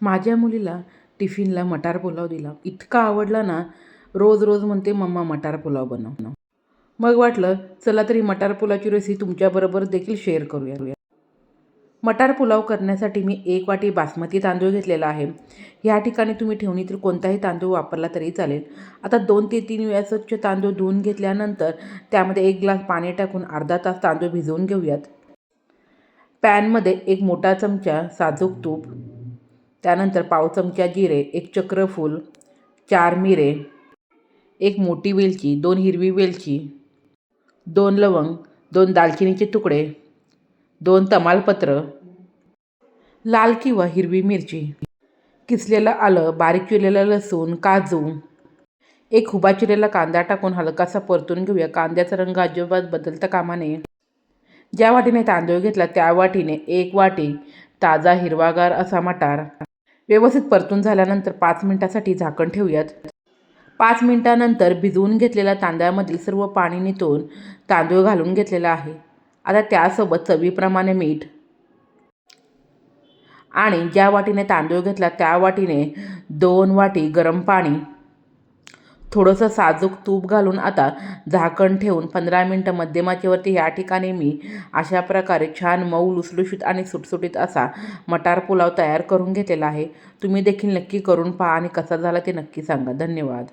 माझ्या मुलीला टिफिनला मटार पुलाव दिला. इतका आवडला ना रोज रोज म्हणते मम्मा मटार पुलाव बनव. मग वाटलं चला तरी मटार पुलावची रेसिपी तुमच्याबरोबर देखील शेअर करूया. मटार पुलाव करण्यासाठी मी एक वाटी बासमती तांदूळ घेतलेला आहे. ह्या ठिकाणी तुम्ही ठेवणीतील कोणताही तांदूळ वापरला तरी चालेल. आता दोन ते तीन वेळा स्वच्छ तांदूळ धुवून घेतल्यानंतर त्यामध्ये एक ग्लास पाणी टाकून अर्धा तास तांदूळ भिजवून घेऊयात. पॅनमध्ये एक मोठा चमचा साजूक तूप त्यानंतर पाव चमचा जिरे एक चक्रफूल चार मिरे एक मोठी वेलची दोन हिरवी वेलची दोन लवंग दोन दालचिनीचे तुकडे दोन तमालपत्र लाल किंवा हिरवी मिरची किसलेलं आलं बारीक चिरलेलं लसूण काजू एक हुबा चिरलेला कांदा टाकून हलकासा परतून घेऊया. कांद्याचा रंग अजिबात बदलता कामा नये. ज्या वाटीने तांदूळ घेतला त्या वाटीने एक वाटी ताजा हिरवागार असा मटार. व्यवस्थित परतून झाल्यानंतर पाच मिनिटासाठी झाकण ठेवूयात. पाच मिनिटानंतर भिजवून घेतलेल्या तांदळामधील सर्व पाणी नितून तांदूळ घालून घेतलेला आहे. आता त्यासोबत चवीप्रमाणे मीठ आणि ज्या वाटीने तांदूळ घेतला त्या वाटीने दोन वाटी गरम पाणी थोडंसं साजूक तूप घालून आता झाकण ठेवून पंधरा मिनटं मध्यमाचेवरती या ठिकाणी मी अशा प्रकारे छान मऊ लुसलुशीत आणि सुटसुटीत असा मटार पुलाव तयार करून घेतलेला आहे. तुम्ही देखील नक्की करून पहा आणि कसा झाला ते नक्की सांगा. धन्यवाद.